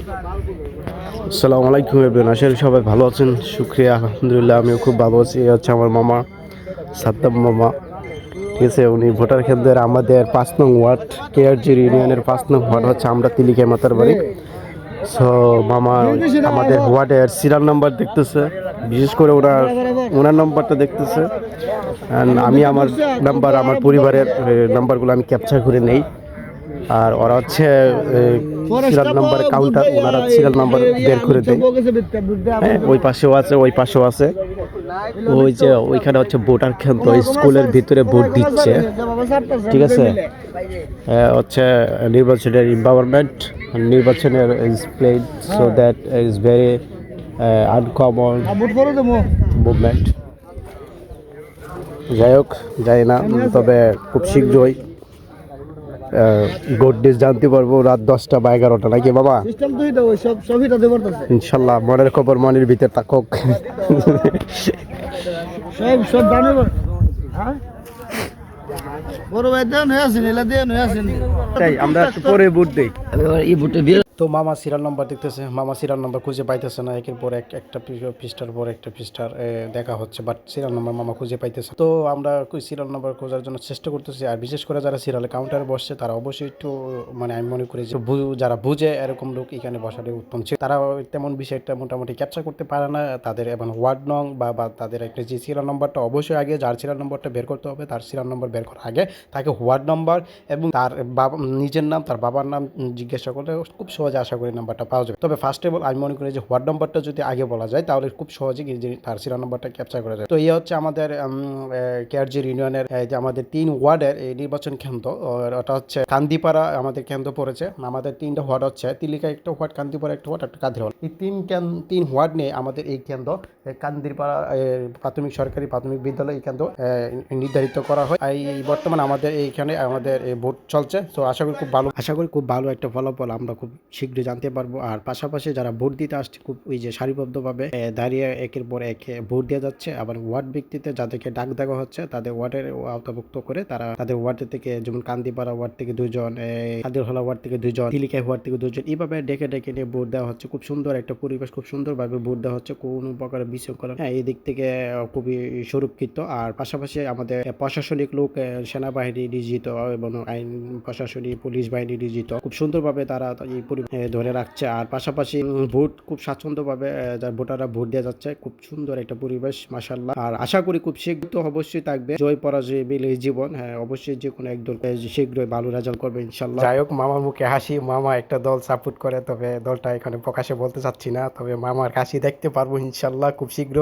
আসসালামু আলাইকুম আশা করি সবাই ভালো আছেন। শুক্রিয়া, আলহামদুলিল্লাহ, আমিও খুব ভালো আছি। হচ্ছে আমার মামা, সাদ্দাম মামা। ঠিক আছে, উনি ভোটার কেন্দ্রের আমাদের পাঁচ নং ওয়ার্ড কেআরজি ইউনিয়নের পাঁচ নং ওয়ার্ড হচ্ছে আমরা তিলিকায় মাতার বাড়ি। সো মামা আমাদের ওয়ার্ডের সিরিয়াল নাম্বার দেখতেছে, বিশেষ করে ওনার ওনার নাম্বারটা দেখতেছে। আমি আমার নাম্বার আমার পরিবারের নাম্বারগুলো আমি ক্যাপচার করে নেই। আর ওরা হচ্ছে সিরিয়াল নাম্বার কাউন্টার ওনারা সিরিয়াল নাম্বার বের করে দেয়। হ্যাঁ ওই পাশেও আছে ওই পাশেও আছে। ওই যে ওইখানে হচ্ছে ভোটার কেন্দ্র স্কুলের ভিতরে ভোট দিচ্ছে। ঠিক আছে। হচ্ছে নির্বাচনের এনভায়রনমেন্ট নির্বাচনের is played so that is very uncommon movement যাই হোক যাই না তবে খুব শীঘ্রই গোড জানতে পারব রাত দশটা বা এগারোটা নাকি বাবা? ইনশাল্লাহ মনের খবর মনের ভিতরে থাকুক। বড় ভাই দেন হয়ে আসেন এলা দেন হয়ে আসেন। তাই আমরা পরে বুট দিই। এই বুটে বিয়ে তো মামা সিরিয়াল নাম্বার দেখতেছে, মামা সিরিয়াল নাম্বার খুঁজে পাইতেছে না, একের পর এক, একটা পৃষ্ঠার পর একটা পৃষ্ঠার দেখা হচ্ছে বাট সিরিয়াল নাম্বার মামা খুঁজে পাইতেছে তো আমরা সিরিয়াল নাম্বার খোঁজার জন্য চেষ্টা করতেছি, আর বিশেষ করে যারা সিরিয়ালে কাউন্টারে বসছে, তারা অবশ্যই একটু মানে আমি মনে করি যে যারা বুঝে এরকম লোক এখানে বসাটাই উত্তম ছিল। তারা তেমন বিষয়টা মোটামুটি ক্যাপচার করতে পারে না, তাদের এবং ওয়ার্ড নং বা তাদের একটা যে সিরিয়াল নাম্বারটা অবশ্যই আগে, যার সিরিয়াল নাম্বারটা বের করতে হবে, তার সিরিয়াল নাম্বার বের করার আগে তাকে ওয়ার্ড নাম্বার এবং তার বাবা, নিজের নাম, তার বাবার নাম জিজ্ঞাসা করলে খুব সহজে আশা করি নাম্বারটা পাওয়া যাবে। তবে ফার্স্ট অফ অল আমি মনে করি যে ওয়ার্ড নাম্বারটা যদি আগে বলা যায়, তাহলে খুব সহজে তার সিরিয়াল নাম্বারটা ক্যাপচার করা যায়। তো এই হচ্ছে আমাদের কেয়ারজির ইউনিয়নের যে আমাদের তিন ওয়ার্ডের এই নির্বাচন কেন্দ্র। ওটা হচ্ছে কান্দিপাড়া আমাদের কেন্দ্র পড়েছে। আমাদের তিনটা ওয়ার্ড হচ্ছে তিলিকা একটা ওয়ার্ড কান্দিপাড়া একটা ওয়ার্ড একটা কাঁদির ওয়ার্ড এই তিন তিন ওয়ার্ড নিয়ে আমাদের এই কেন্দ্র কান্দিরপাড়া প্রাথমিক সরকারি প্রাথমিক বিদ্যালয় এই কেন্দ্র নির্ধারিত করা হয়। আর এই বর্তমানে আমাদের এইখানে আমাদের ভোট চলছে। তো আশা করি খুব ভালো, আশা করি খুব ভালো একটা ফলাফল আমরা খুব শীঘ্রই জানতে পারব। আর পাশাপাশি যারা ভোট দিতে আসছে খুব ওই যে সারিবদ্ধভাবে দাঁড়িয়ে একের পর এক ভোট দেওয়া যাচ্ছে। আবার ওয়ার্ড ভিত্তিতে যাদেরকে ডাক দেওয়া হচ্ছে তাদের ওয়ার্ডের আওতাভুক্ত করে তারা তাদের ওয়ার্ড থেকে যেমন কান্দিপাড়া ওয়ার্ড থেকে দুজন কাদিরহলা ওয়ার্ড থেকে দুজন তিলিকাই ওয়ার্ড থেকে দুজন এইভাবে ডেকে ডেকে নিয়ে ভোট দেওয়া হচ্ছে। খুব সুন্দর একটা পরিবেশ খুব সুন্দরভাবে ভোট দেওয়া হচ্ছে। কোনো প্রকার বিশৃঙ্খলা হ্যাঁ এই দিক থেকে খুবই সুরক্ষিত। আর পাশাপাশি আমাদের প্রশাসনিক লোক সেনাবাহিনী নিয়োজিত এবং আইন প্রশাসনিক পুলিশ বাহিনী নিয়োজিত। খুব সুন্দরভাবে তারা এই পরি- আহ, ধরে রাখছে। আর পাশাপাশি ভোট খুব স্বাচ্ছন্দ্যভাবে যার ভোটাররা ভোট দেওয়া যাচ্ছে, খুব সুন্দর একটা পরিবেশ মাসাল্লাহ আর আশা করি খুব শীঘ্র তো অবশ্যই থাকবে। জয় পরাজয় মিলে জীবন। হ্যাঁ অবশ্যই যে কোনো এক দল শীঘ্রই ভালো রেজাল্ট করবে ইনশাল্লাহ যাই হোক, মামার মুখে হাসি, মামা একটা দল সাপোর্ট করে, তবে দলটা এখানে প্রকাশে বলতে চাচ্ছি না, তবে মামার কাশি দেখতে পারব ইনশাল্লাহ খুব শীঘ্র